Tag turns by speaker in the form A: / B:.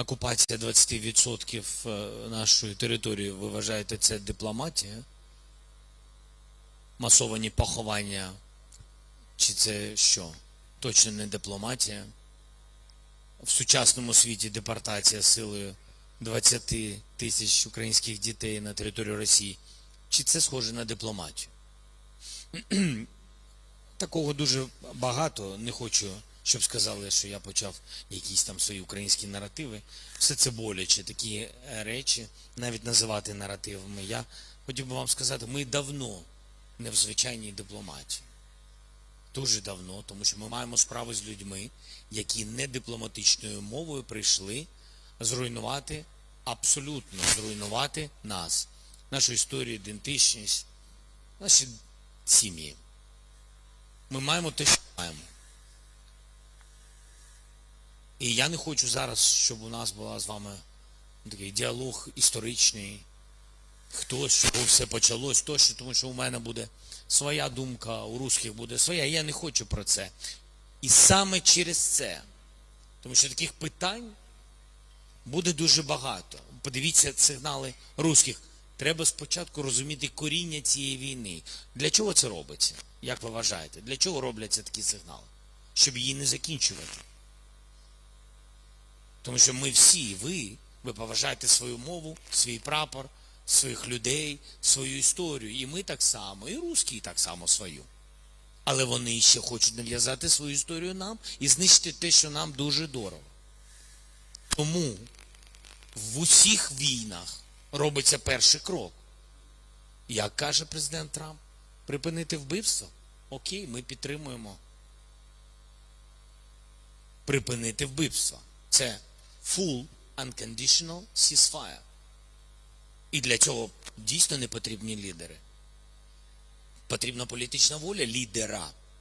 A: окупація 20% е, нашої території, ви вважаєте, це дипломатія? Масовані поховання? Чи це що? Точно не дипломатія? В сучасному світі депортація силою 20 тисяч українських дітей на територію Росії. Чи це схоже на дипломатію? Такого дуже багато. Не хочу, щоб сказали, що я почав якісь там свої українські наративи. Все це боляче, такі е, речі, навіть називати наративами. Я хотів би вам сказати, ми давно не в звичайній дипломатії. Дуже давно, тому що ми маємо справу з людьми, які не дипломатичною мовою прийшли зруйнувати, абсолютно зруйнувати нас, нашу історію, ідентичність, наші сім'ї. Ми маємо те, що маємо. І я не хочу зараз, щоб у нас була з вами такий діалог історичний. Хто з чого все почалось, тощо, тому що у мене буде своя думка, у русських буде своя. Я не хочу про це. І саме через це, тому що таких питань буде дуже багато. Подивіться сигнали русських. Треба спочатку розуміти коріння цієї війни. Для чого це робиться? Як ви вважаєте? Для чого робляться такі сигнали? Щоб її не закінчувати. Тому що ми всі, ви, ви поважаєте свою мову, свій прапор, своїх людей, свою історію. І ми так само, і русські так само свою. Але вони ще хочуть нав'язати свою історію нам і знищити те, що нам дуже дорого. Тому в усіх війнах робиться перший крок. Як каже президент Трамп, припинити вбивство? Окей, ми підтримуємо. Припинити вбивство. Це full unconditional ceasefire. І для цього дійсно не потрібні лідери. Потрібна політична воля лідера.